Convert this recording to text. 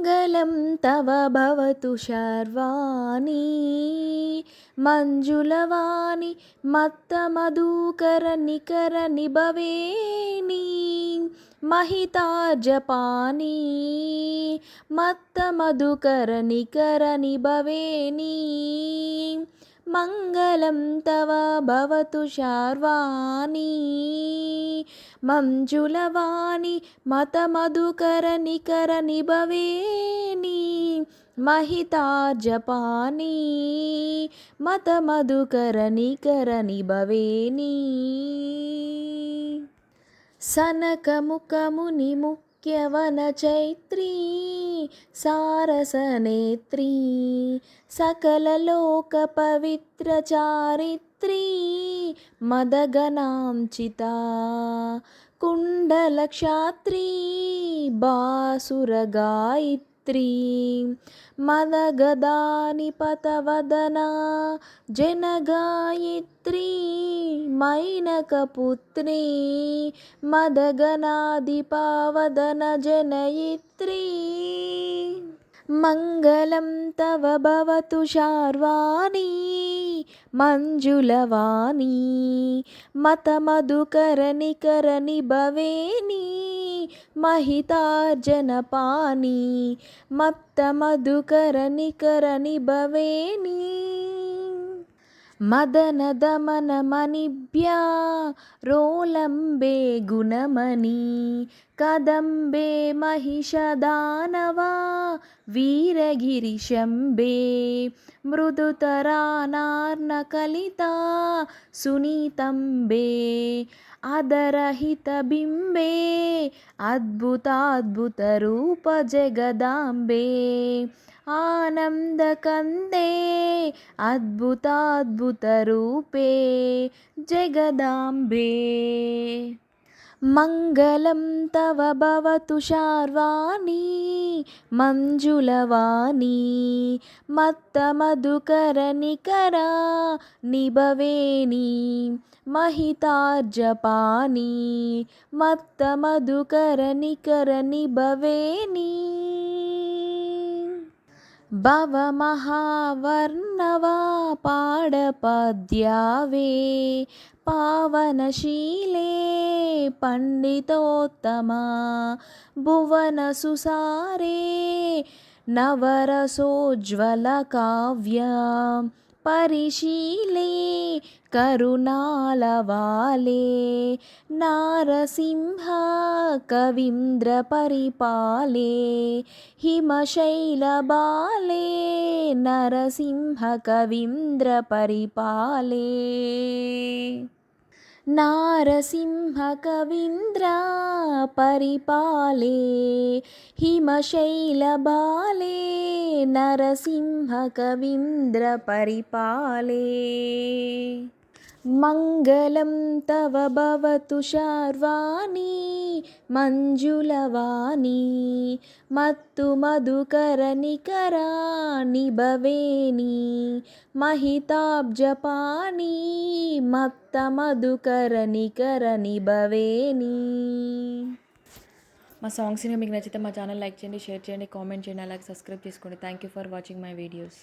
मङ्गलं तव भवतु शर्वाणि मञ्जुलवाणि मत्तमधुकरनिकरनिभवेणि महिता जपानि मत्तमधुकरनिकरनिभवेणि मङ्गलं तव भवतु शार्वाणि मञ्जुलवाणि मतमधुकरनिकरनिभवेणि महिता जपानि मतमधुकरनिकरनिभवेणि सनकमुखमुनिमुख्यवनचैत्री सारसनेत्री सकललोकपवित्रचारित्री मदगनांचिता कुण्डलक्षात्री बासुरगायित्री मदगदानिपतवदना जनगायित्री मैनकपुत्री मदगनादिपावदनजनयित्री मङ्गलं तव भवतु शार्वाणि मञ्जुलवाणि मतमधुकरनिकरनिभवेणि महितार्जनपानि मत्तमधुकरनिकरनिभवेणि मदनदमनमणिभ्या रोलम्बे गुणमणि कदम्बे महिषदानवा वीरगिरिशम्बे मृदुतरानार्नकलिता सुनीतम्बे अदरहितबिम्बे अद्भुताद्भुतरूपजगदाम्बे आनन्दकन्दे अद्भुताद्भुतरूपे जगदाम्बे मङ्गलं तव भवतु शार्वाणि मञ्जुलवाणि मत्तमधुकरनिकरा निभवेणि महितार्जपानि मत्तमधुकरनिकरनिभवेणि भवमहावर्णवा पाडपद्यावे पावनशीले पण्डितोत्तमा भुवनसुसारे नवरसोज्ज्वलकाव्या పరిశీలే కరుణాలవాలే. నారసింహ కవీంద్ర పరిపాలే హిమశైలబాలే నరసింహ కవీంద్ర పరిపాలే. नारसिंहकवीन्द्र परिपाले हिमशैलबाले नरसिंहकवीन्द्रपरिपाले मङ्गलं तव भवतु शार्वाणि మంజులవాణి మత్తు మధుకర నికరా నిభవేణి మహితాబ్జపాణి మత్త మధుకర నికర నిభవేణి మా సాంగ్స్ని మీకు నచ్చితే మా ఛానల్ లైక్ చేయండి షేర్ చేయండి కామెంట్ చేయండి అలాగే సబ్స్క్రైబ్ చేసుకోండి. Thank you for watching my videos